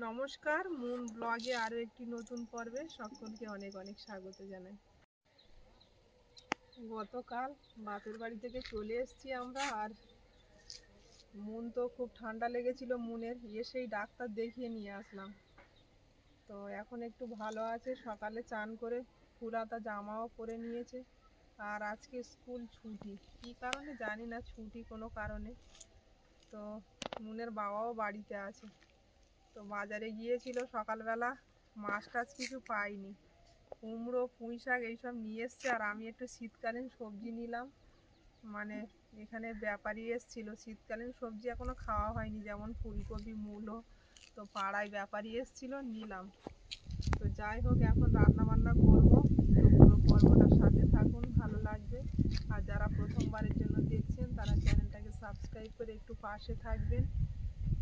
নমস্কার, মুন ব্লগে আরও একটি নতুন পর্বে সকলকে অনেক অনেক স্বাগত জানাই। গতকাল বাপের বাড়ি থেকে চলে এসেছি আমরা, আর মন তো খুব ঠান্ডা লেগেছিল মনের এসেই ডাক্তার দেখিয়ে নিয়ে আসলাম। তো এখন একটু ভালো আছে, সকালে চান করে ফুলাতা জামাও পরে নিয়েছে, আর আজকে স্কুল ছুটি। কী কারণে জানি না, ছুটি কোনো কারণে। তো মুনের বাবাও বাড়িতে আছে। তো বাজারে গিয়েছিল সকালবেলা, মাছ টাছ কিছু পাইনি। কুমড়ো, পুঁই শাক এইসব নিয়ে এসছে, আর আমি একটু শীতকালীন সবজি নিলাম। মানে এখানে ব্যাপারী এসছিল, শীতকালীন সবজি এখনও খাওয়া হয়নি, যেমন ফুলকপি, মূলো, তো পাড়ায় ব্যাপারী এসছিল, নিলাম। তো যাই হোক, এখন রান্না বান্না করব পুরো পর্বটার সাথে থাকুন, ভালো লাগবে। আর যারা প্রথমবারের জন্য দেখছেন, তারা চ্যানেলটাকে সাবস্ক্রাইব করে একটু পাশে থাকবেন।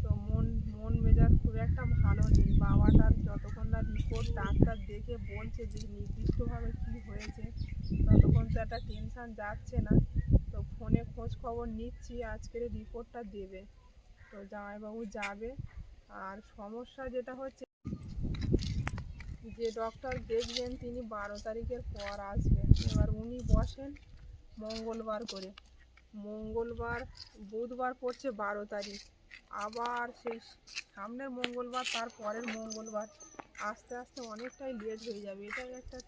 তো মন মন মেজাজ খুব একটা ভালো নেই। বাবাটার যতক্ষণ না রিপোর্ট ডাক্তার দেখে বলছে যে নির্দিষ্টভাবে কী হয়েছে, ততক্ষণ তো একটা টেনশান যাচ্ছে না। তো ফোনে খোঁজ খবর নিচ্ছি আজকের রিপোর্টটা দেবে। তো জামাইবাবু যাবে। আর সমস্যা যেটা হচ্ছে, যে ডক্টর দেখবেন তিনি বারো তারিখের পর আসবেন। এবার উনি বসেন মঙ্গলবার করে। মঙ্গলবার, বুধবার পড়ছে বারো তারিখ। আবার সেই সামনের মঙ্গলবার তার পরের মঙ্গলবার। আস্তে আস্তে অনেকটাই লেট হয়ে যাবে। এটাই একটা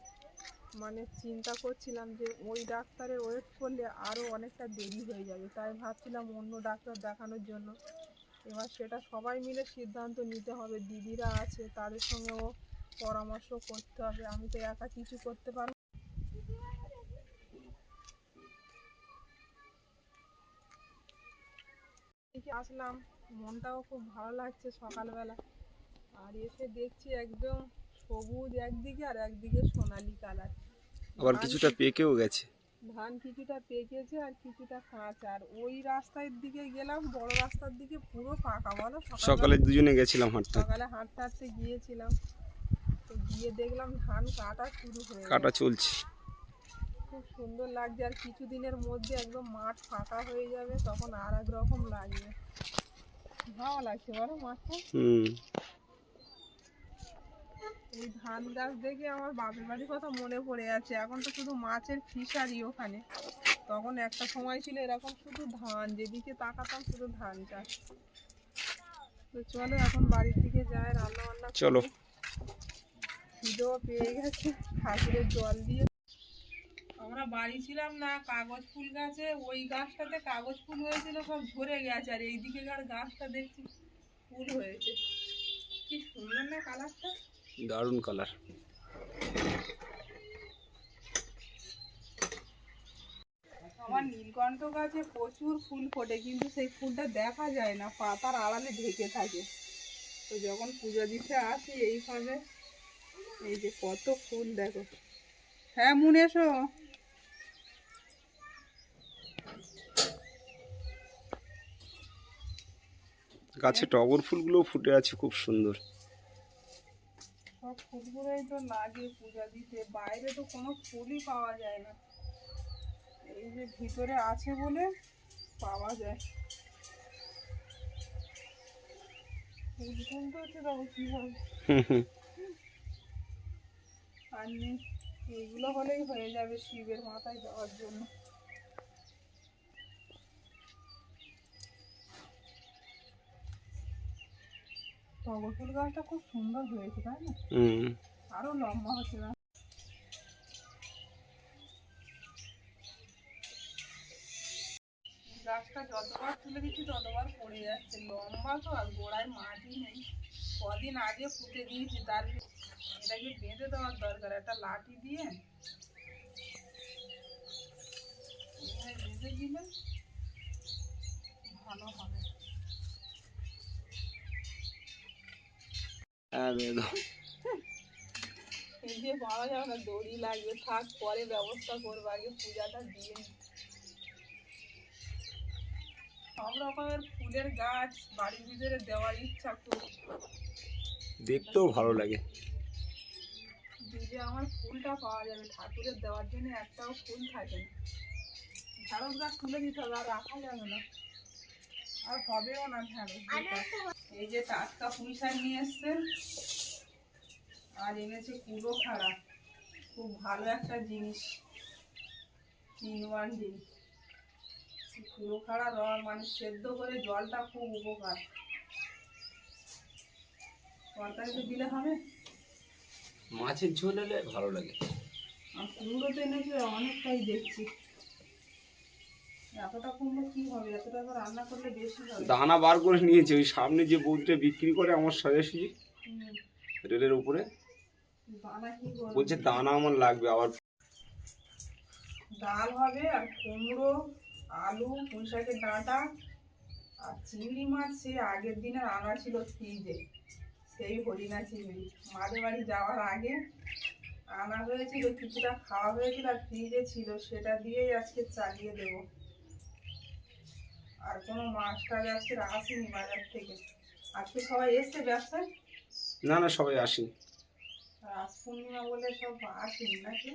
মানে চিন্তা করছিলাম যে, ওই ডাক্তারের ওয়েট করলে আরও অনেকটা দেরি হয়ে যাবে। তাই ভাবছিলাম অন্য ডাক্তার দেখানোর জন্য। এবার সেটা সবাই মিলে সিদ্ধান্ত নিতে হবে। দিদিরা আছে, তাদের সঙ্গেও পরামর্শ করতে হবে। আমি তো একা কিছু করতে পারব এদিকে আসলাম। মনটাও খুব ভালো লাগছে সকালবেলা। আর এসে দেখছি একদম সবুজ একদিকে আর একদিকে সোনালি কালার। আবার কিছুটা পেকেও গেছে। ধান কিছুটা পেকেছে আর কিছুটা কাঁচা। আর ওই রাস্তার দিকে গেলাম বড় রাস্তার দিকে পুরো ফাঁকা বলো? সকালে সকালে দুজনে গেছিলাম হাঁটতে। সকালে হাঁটতে হাঁটতে গিয়েছিলাম। তো গিয়ে দেখলাম ধান কাটা শুরু হয়ে কাটা চলছে। খুব সুন্দর লাগছে আর কিছুদিনের মধ্যে একদম মাঠ ফাঁকা হয়ে যাবে তখন আর এক রকম লাগবে। ভালো লাগছে বলো মাঠটা এই ধান গাছ দেখে আমার বাপের বাড়ির কথা মনে পড়ে যাচ্ছে। এখন তো শুধু মাছের ফিশারি ওখানে। তখন একটা সময় ছিল এরকম শুধু ধান যেদিকে তাকাতাম শুধু ধান চাষ। তো চলো এখন বাড়ির দিকে যায় রান্না বান্না চলো খিদেও পেয়ে গেছে ঠাকুরের জল দিয়ে। আমরা বাড়ি ছিলাম না কাগজ ফুল গাছে ওই গাছটাতে কাগজ ফুল হয়েছিল সব ঝরে গেছে আর এই দিকেকার গাছটা দেখছি ফুল হয়েছে। কি সুন্দর না কালারটা? দারুণ কালার। আমার নীলকণ্ঠ গাছে প্রচুর ফুল ফোটে কিন্তু সেই ফুলটা দেখা যায় না পাতার আড়ালে ঢেকে থাকে। তো যখন পুজো দিতে আসি এইভাবে এই যে কত ফুল দেখো। হ্যাঁ মুন এসো। গাছে টগর ফুলগুলো ফুটে আছে, খুব সুন্দর। সব ফুলগুলোই তো লাগে পূজা দিতে, বাইরে তো কোনো ফুলই পাওয়া যায় না। এই যে ভিতরে আছে বলে পাওয়া যায়। আর এইগুলো হলেই হয়ে যাবে শিবের মাথায় দেওয়ার জন্য। টগর ফুল গাছটা খুব সুন্দর হয়েছে তাই না? হুম। আরও লম্বা হচ্ছে না? গাছটা যতবার তুলে দিচ্ছি ততবার পড়ে যাচ্ছে। লম্বা তো আর গোড়ায় মাটি নেই। কদিন আগে পুঁতে দিয়েছি তার এটাকে বেঁধে দেওয়ার দরকার। একটা লাঠি দিয়ে এখানে বেঁধে দিলে ভালো হবে। হ্যাঁ বেদম এই যে পাওয়া যাবে না দড়ি লাগবে থাক পরে ব্যবস্থা করব আগে পূজাটা দিয়ে নিই। সব রকমের ফুলের গাছ বাড়ির ভিতরে দেওয়ার ইচ্ছা খুব। দেখতেও ভালো লাগে। দিলে আমার ফুলটা পাওয়া যাবে ঠাকুরের দেওয়ার জন্য একটাও ফুল থাকে না। ঢাড়স গাছ তুলে দিতে হবে আর রাখা যাবে না। আর হবেও না ঢ্যাঁড়স এই যে টাটকা পুঁই শাক নিয়ে এসছেন আর এনেছে কুলো খাড়া। খুব ভালো একটা জিনিস তিন ওয়ান ডিম। কুলো খাড়া র মানে সেদ্ধ করে জলটা খুব উপকার। তরকারিতে দিলে হবে। মাছের ঝোল হলে ভালো লাগে। আর কুমড়ো তো এনেছে অনেকটাই দেখছি এতটা কুমড়ো কি হবে এতটা তো রান্না করলে বেশি হবে দানা বার করে নিয়েছে ওই সামনে যে বৌদিটা বিক্রি করে আমার সোজাসুজি। রেলের উপরে। বলছে দানা আমার লাগবে আবার ডাল হবে আর কুমড়ো আলু পুঁই শাকের ডাঁটা আর চিংড়ি মাছ সে আগের দিনে আনা ছিল ফ্রিজে। সেই হরিণা চিংড়ি। মাঝে বাড়ি যাওয়ার আগে আনা হয়েছিল কিছুটা খাওয়া হয়েছিল আর ফ্রিজে ছিল সেটা দিয়েই আজকে চালিয়ে দেব। আর কোনো মাছ টাছ আজকে আসেনি বাজার থেকে। আজকে সবাই এসছে ব্যবসায়? না না সবাই আসেন। রাস পূর্ণিমা বলে সব আসেনি নাকি?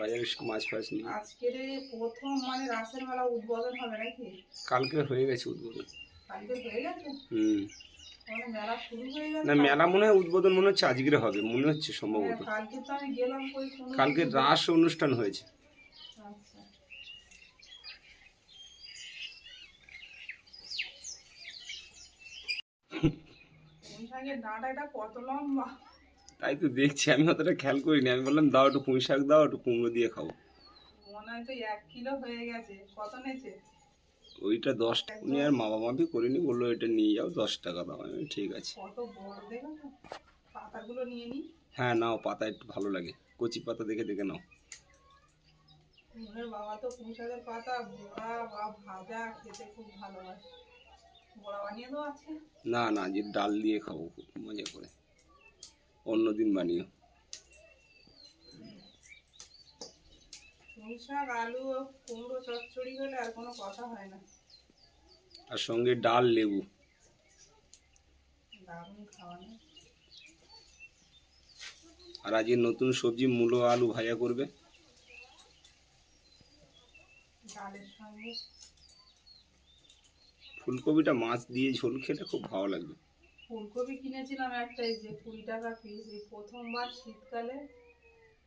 বাজারে সব মাছ ফাছ আজকের প্রথম মানে রাসের মেলা উদ্বোধন হবে নাকি? কালকে হয়ে গেছে উদ্বোধন। কালকে হয়ে গেছে? হুম। না মেলা মনে হয় উদ্বোধন মনে হচ্ছে আজকের হবে মনে হচ্ছে সম্ভবত। হ্যাঁ, কালকে রাস অনুষ্ঠান হয়েছে আচ্ছা পুঁই শাকের ডাঁটাটা কত লম্বা? তাই তো দেখছি আমি অতটা খেয়াল করিনি। আমি বললাম দাও একটু পুঁই শাক দাও একটু কুমড়ো দিয়ে খাব মনে হয় তো এক কিলো হয়ে গেছে। কত নেছে ওইটা দশ উনি আর মাপা মাপি করিনি বলল এটা নিয়ে যাও দশ টাকা দাও। আমি ঠিক আছে। কত বড় দেখো পাতাগুলো নিয়ে নি। হ্যাঁ নাও পাতা একটু ভালো লাগে। কচি পাতা দেখে দেখে নাও। ওদের বাবা তো পুঁই শাকের পাতা ভাজা খেতে খুব ভালোবাসে। না না যে ডাল দিয়ে খাব খুব মজা করে। অন্যদিন বানিও। আলু কুমড়ো চচ্চড়ি হলে আর কোনো কথা হয় না। আর সঙ্গে ডাল লেবু। আর আজকে নতুন সবজি মূলো আলু ভাজা করবে। ডালের সঙ্গে ফুলকপিটা মাছ দিয়ে ঝোল খেলে খুব ভালো লাগবে। ফুলকপি কিনেছিলাম একটাই যে কুড়ি টাকা পিস এই প্রথমবার শীতকালে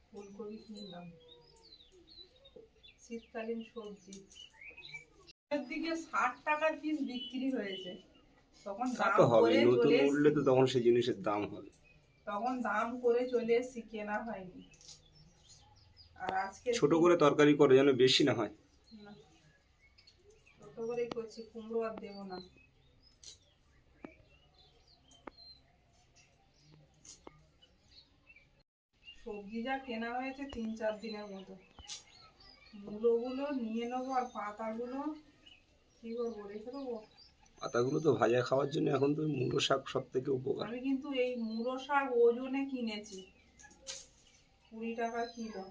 ফুলকপি কিনলাম। শীতকালীন সবজি। দিকে ষাট টাকার পিস বিক্রি হয়েছে। তখন দাম হবে নতুন উঠলে তো তখন সেই জিনিসের দাম হবে। তখন দাম করে চলে এসছি কেনা হয়নি। আর আজকে ছোট করে তরকারি করে যেন বেশি না হয়। করেই করছি কুমড়ো আর দেবো না। সবজি যা কেনা হয়েছে তিন চার দিনের মতো। মূলোগুলো নিয়ে নেব আর পাতাগুলো কি করব রেখে দেবো? পাতাগুলো তো ভাজা খাওয়ার জন্য এখন তো মূলো শাক সব থেকে উপকার। আমি কিন্তু এই মূলো শাক ওজনে কিনেছি কুড়ি টাকা কিলো।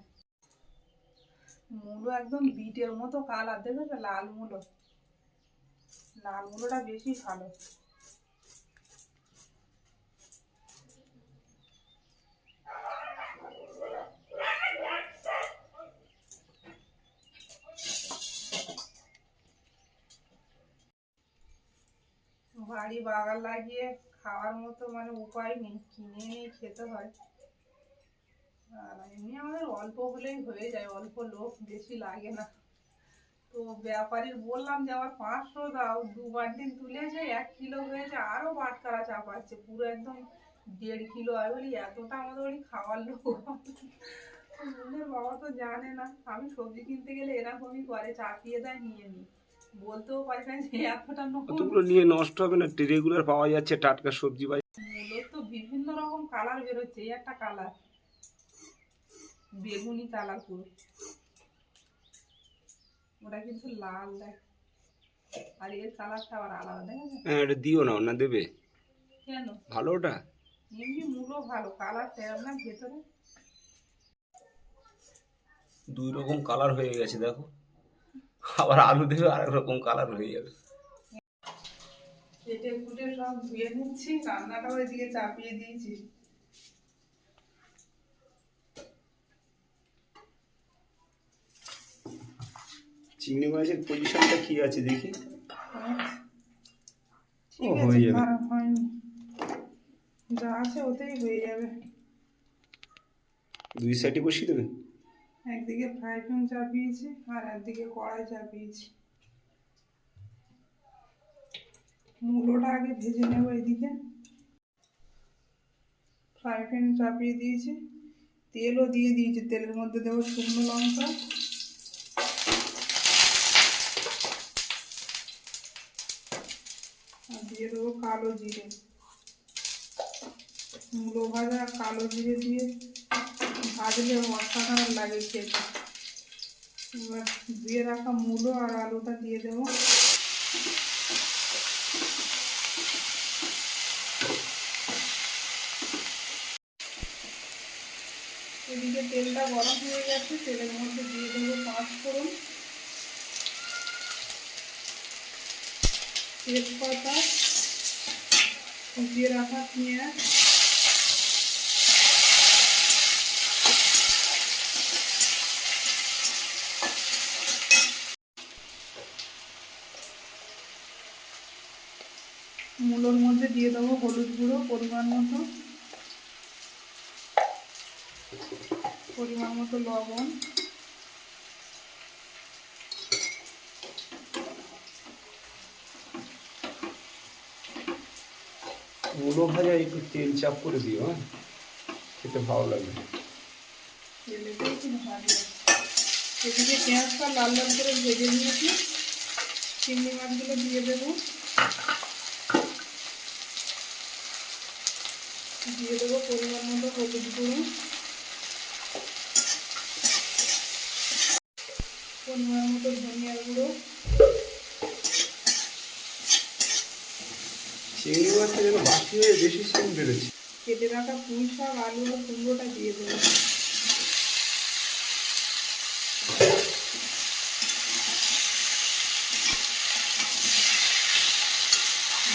মূলো একদম বিটের মতো কালার দেখেছ? লাল মূলো। মূলোটা বেশি ভালো। বাড়ি বাগান লাগিয়ে খাওয়ার মতো মানে উপায় নেই, কিনে এনেই খেতে হয়। আর এমনি আমাদের অল্প হলেই হয়ে যায়, অল্প লোক বেশি লাগে না। তো ব্যাপারীর বললাম যে আমার পাঁচশো দাও দু বান্ডিল তুলেছে এক কিলো হয়েছে আরও বাটকারা চাপাচ্ছে পুরো একদম দেড় কিলো। হয় বলি এতটা আমাদের বাড়ি খাওয়ার লোক? বাবা তো জানে না। আমি সবজি কিনতে গেলে এরকমই করে চাপিয়ে দেয় নিয়ে নিই বলতেও পারি না যে এতটা। অতগুলো নিয়ে নষ্ট হবে না রেগুলার পাওয়া যাচ্ছে টাটকা সবজি বা মূলোর তো বিভিন্ন রকম কালার বেরোচ্ছে এই একটা কালার বেগুনি কালার পুরো। ওটা কিন্তু লাল দেখ। আর এর কালারটা আবার আলাদা দেখেছ হ্যাঁ এটা দিও না না দেবে? কেন? ভালো ওটা? এমনি মূলো ভালো কালার তেরম না ভেতরে। দুই রকম কালার হয়ে গেছে দেখো। আবার আলু দেবে আরেক রকম কালার হয়ে যাবে। কেটে কুটে সব ধুয়ে নিচ্ছি রান্নাটা ওইদিকে চাপিয়ে দিয়েছি। চিংড়ি মাছের পজিশনটা কি আছে দেখি? ও, হয়ে যাবে। যা আছে ওতেই হয়ে যাবে। দুই সাইডে বসিয়ে দেবে? একদিকে ফ্রাই প্যান চাপিয়েছি আর একদিকে কড়াই চাপিয়েছি। মূলোটা আগে ভেজে নেব এদিকে। ফ্রাই প্যান চাপিয়ে দিয়েছি। তেলও দিয়ে দিয়েছি তেলের মধ্যে দেবো শুকনো লঙ্কা। দিয়ে দেবো কালো জিরে। মূলো ভাজা কালো জিরে দিয়ে ভাজলে অসাধারণ লাগে খেতে। এবার ধুয়ে রাখা মূলো আর আলুটা দিয়ে দেবো। এদিকে তেলটা গরম হয়ে গেছে, তেলের মধ্যে দিয়ে দেবো পাঁচ ফোড়ন তেজপাতা কুচিয়ে রাখা পেঁয়াজ মূলোর মধ্যে দিয়ে দেবো হলুদ গুঁড়ো পরিমাণ মতো। পরিমাণ মতো লবণ। মূলো ভাজা একটু তেল চাপ করে দিও হ্যাঁ? খেতে ভালো লাগবে। পেঁয়াজটা লাল লাল করে ভেজে চিংড়ি দিয়ে দিয়ে দেবো পরিমাণ মতো হলুদ গুঁড়ো পরিমাণ মতো ধনিয়ার গুঁড়ো চিংড়ি যেন বেশি সেন্ট বেরোচ্ছে কেটে রাখা পুঁই শাক, আলু আর কুমড়োটা দিয়ে দেবো।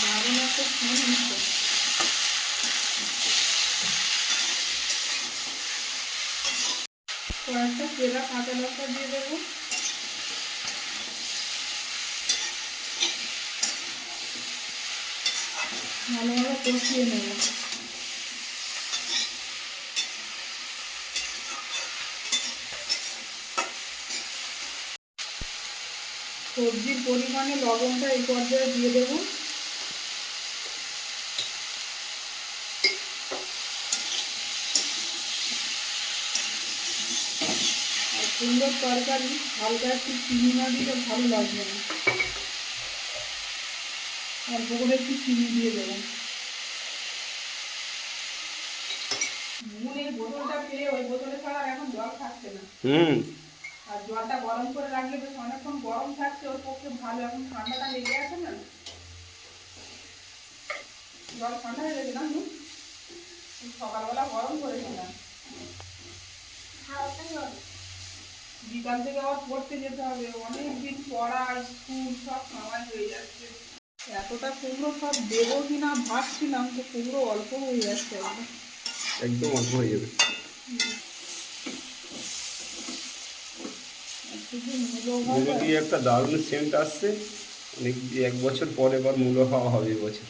দারুণ একটা কয়েকটা চেরা কাঁচা লঙ্কা দিয়ে দেবো। কষিয়ে নেব সবজির পরিমাণে লবণটা এই পর্যায়ে দিয়ে দেবো। সুন্দর তরকারি, হালকা একটু চিনি না দিলে ভালো লাগবে না। অল্প করে একটু চিনি দিয়ে দেবো। বোতলটা ওই বোতলে ছাড়া এখন জল খাচ্ছে না। হুম। আর জলটা গরম করে রাখলে বেশ অনেকক্ষণ গরম থাকছে ওর পক্ষে ভালো। এখন ঠান্ডাটা লেগে আছে না? জল ঠান্ডা হয়ে গেছে না? সকালবেলা গরম করেছিলাম। বিকাল থেকে আবার পড়তে যেতে হবে। অনেক দিন পড়া স্কুল সব সময় হয়ে যাচ্ছে। এতটা কুমড়ো সব দেবো কিনা ভাবছিলাম তো কুমড়ো অল্প হয়ে যাচ্ছে। একদম অল্প হয়ে যাবে। মূলো দিয়ে একটা দারুণ সেন্ট আসছে। অনেক এক বছর পর এবার মূলো খাওয়া হবে এবছর।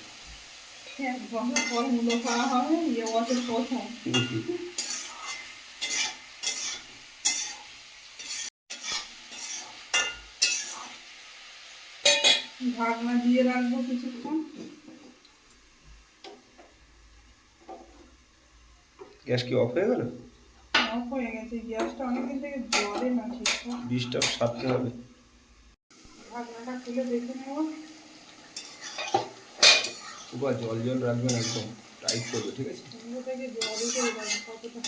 ঢাকনা দিয়ে রাখব কিছুক্ষণ। গ্যাস কি অফ হয়ে গেল? অফ হয়ে গেছে গ্যাসটা অনেকদিন থেকে জ্বলে না ঠিকঠাক সারতে হবে। ঢাকনাটা খুলে দেখে নেব। বা জল জল রাখবেন একদম টাইট করবে ঠিক আছে? থেকে জল উঠে যাবে কতটা?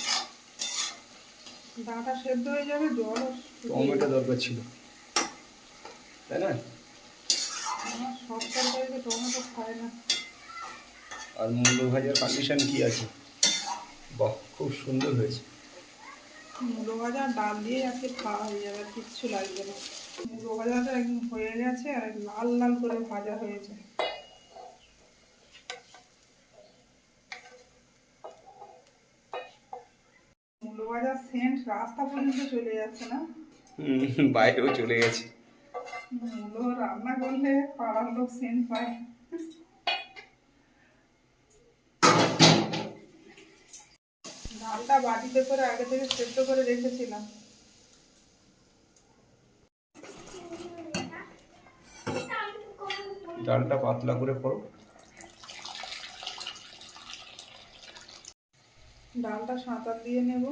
ডাঁটা সেদ্ধ হয়ে যাবে জল টমেটো দরকার ছিল। তাই না? সব তরকারিতে টমেটো খায় না। আর মূলো ভাজার কন্ডিশন কি আছে? বাহ খুব সুন্দর হয়েছে। মুলো ভাজা ডাল দিয়ে আজকে খাওয়া হয়ে যাবে কিচ্ছু লাগবে না। মুলো ভাজাটা একদম হয়ে গেছে আর লাল লাল করে ভাজা হয়েছে। মুলো ভাজার সেন্ট রাস্তা পর্যন্ত চলে যাচ্ছে না? বাইরেও চলে গেছে। মুলো রান্না করলে পাড়ার লোক সেন্ট পায়। ডালটা বাটিতে করে আগে থেকে সেদ্ধ করে রেখেছিলাম। ডালটা পাতলা করে করো। ডালটা সাঁতার দিয়ে নেব।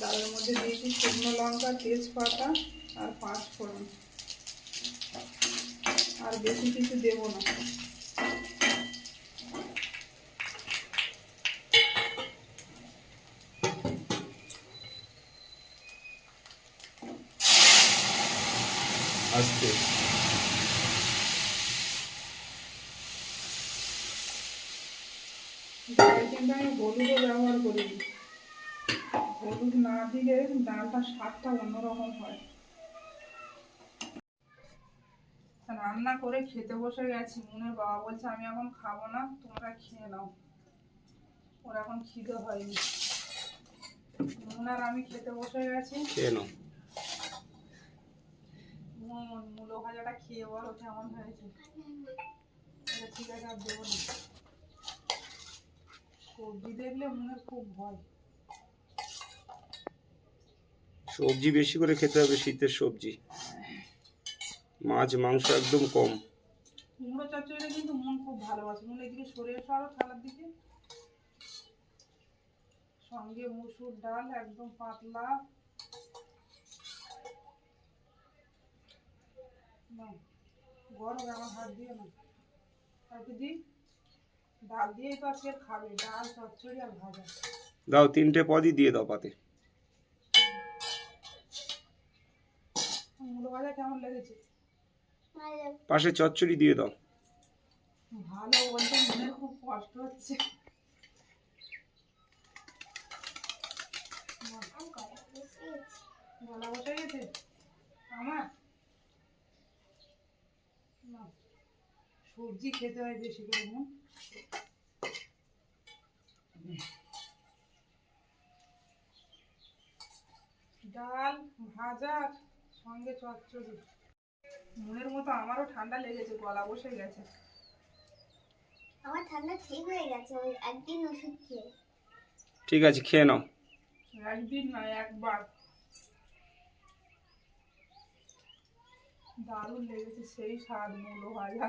ডালের মধ্যে দিয়েছি শুকনো লঙ্কা তেজপাতা আর পাঁচ ফোড়ন আর বেশি কিছু দেব না আস্তে আমি হলুদও ব্যবহার করিনি। হলুদ না দিলে ডালটা স্বাদটা অন্যরকম হয়। রান্না করে খেতে বসে গেছি। মনের বাবা বলছে আমি এখন খাব না তোমরা খেয়ে নাও। ওর এখন খিদে হয়নি। মন আর আমি খেতে বসে গেছি। খেয়ে নাও। মন মূলো ভাজাটা খেয়ে বলো কেমন হয়েছে? ঠিক আছে আর দেবো না। সবজি দেখলে মনের খুব ভয়। সবজি বেশি করে খেতে হবে শীতের সবজি। মাছ মাংস একদম কম। কুমড়ো চচ্চড়িটা কিন্তু মন খুব ভালোবাসে। মনে এদিকে সরে এসো আরও থালার দিকে। সঙ্গে মুসুর ডাল একদম পাতলা। গরম আমার হাত দিয়ে না। দিই? ডাল দিয়েই তো আজকে খাবে ডাল চচ্চড়ি আর ভাজা। দাও তিনটে পদই দিয়ে দাও পাতে। মুলো ভাজা কেমন লেগেছে? পাশে চচ্চড়ি দিয়ে দাও। ভালো বলতে মনে খুব কষ্ট হচ্ছে। গলা বসে গেছে? আমার না, সবজি খেতে হয় বেশি করে না? ডাল ভাজা সঙ্গে চচ্চড়ি। মনের মতো আমারও ঠান্ডা লেগেছে গলা বসে গেছে। আমার ঠান্ডা ঠিক হয়ে গেছে ওই একদিন ওষুধ খেয়ে। ঠিক আছে খেয়ে নাও। একদিন না একবার। দারুণ লেগেছে সেই স্বাদ মূলো ভাজা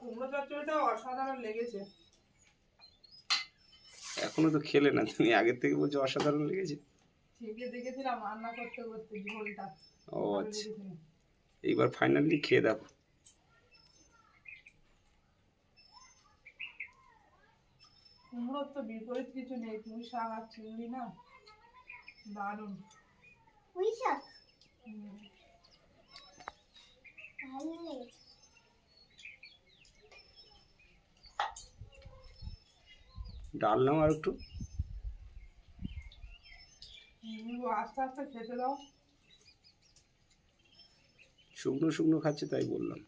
কুমড়ো চচ্চড়িটা অসাধারণ লেগেছে। এখনও তো খেলে না তুমি আগের থেকে বলছো অসাধারণ লেগেছে? থেকে দেখেছিলাম রান্না করতে করতে ঝোলটা। ও আচ্ছা। এইবার ফাইনালি খেয়ে দেখো। কুমড়োর তো বিপরীত কিছু নেই পুঁই শাক আর চিংড়ি না? দারুণ। পুঁই শাক? ভালো লেগেছে। ডাল নাও আর একটু। আস্তে আস্তে খেতে দাও। শুকনো শুকনো খাচ্ছে তাই বললাম।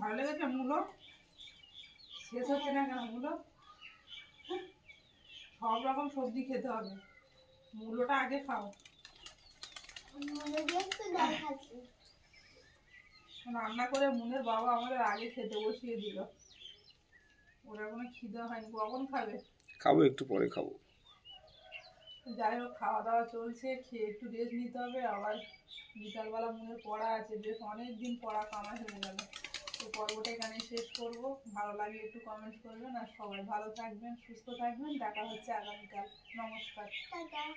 ভালো লেগেছে মূলো? শেষ হচ্ছে না কেন মূলো? সব রকম সবজি খেতে হবে। মূলোটা আগে খাও মনে দিয়ে একটু ডাল খাচ্ছি রান্না করে মুনের বাবা আমাদের আগে খেতে বসিয়ে দিল। ওরা কোনো খিদে হয়নি। কখন খাবে? খাব একটু পরে খাব। যাই হোক খাওয়া দাওয়া চলছে খেয়ে একটু রেস্ট নিতে হবে। আবার বিকালবেলা মনের পড়া আছে। বেশ অনেক দিন পড়া কামাই হয়ে গেল। তো পর্বটা এখানে শেষ করব। ভালো লাগলে একটু কমেন্ট করবেন। আর সবাই ভালো থাকবেন সুস্থ থাকবেন। দেখা হচ্ছে আগামীকাল। নমস্কার। টাটা।